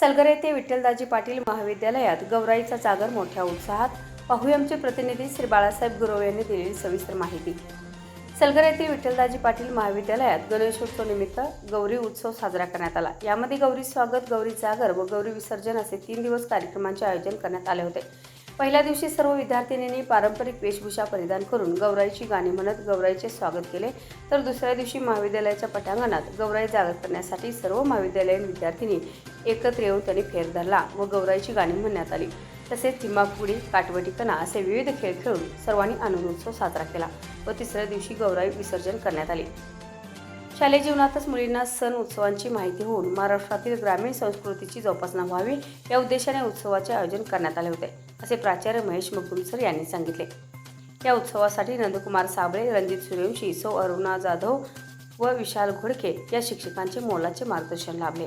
सलगर येथे विठ्ठलदाजी पाटील महाविद्यालयात गौराईचा जागर मोठ्या उत्साहात पाहूया आमचे प्रतिनिधी श्री बाळासाहेब गुरव यांनी दिलेली सविस्तर माहिती. सलगर येथील विठ्ठलदाजी पाटील महाविद्यालयात गणेशोत्सव निमित्त गौरी उत्सव साजरा करण्यात आला. यामध्ये गौरी स्वागत गौरी जागर व गौरी विसर्जन असे तीन दिवस कार्यक्रमांचे आयोजन करण्यात आले होते. पहिल्या दिवशी सर्व विद्यार्थिनींनी पारंपरिक वेशभूषा परिधान करून गौराईची गाणी म्हणत गौराईचे स्वागत केले. तर दुसऱ्या दिवशी महाविद्यालयाच्या पटांगणात गौराई जागर करण्यासाठी सर्व महाविद्यालयीन विद्यार्थिनी एकत्र येऊन त्यांनी फेर धरला व गौराईची गाणी म्हणण्यात आली. तसेच चिंबापुडी काटवटीकणा असे विविध खेळ खेळून सर्वांनी आनंदोत्सव साजरा केला व तिसऱ्या दिवशी गौराई विसर्जन करण्यात आले. शालेय जीवनातच मुलींना सण उत्सवांची माहिती होऊन महाराष्ट्रातील ग्रामीण संस्कृतीची जोपासना व्हावी या उद्देशाने उत्सवाचे आयोजन करण्यात आले होते असे प्राचार्य महेश मकुमसर यांनी सांगितले. या उत्सवासाठी नंदकुमार साबळे रणजित सूर्यवंशी सौ अरुणा जाधव व विशाल घोडके या शिक्षकांचे मोलाचे मार्गदर्शन लाभले.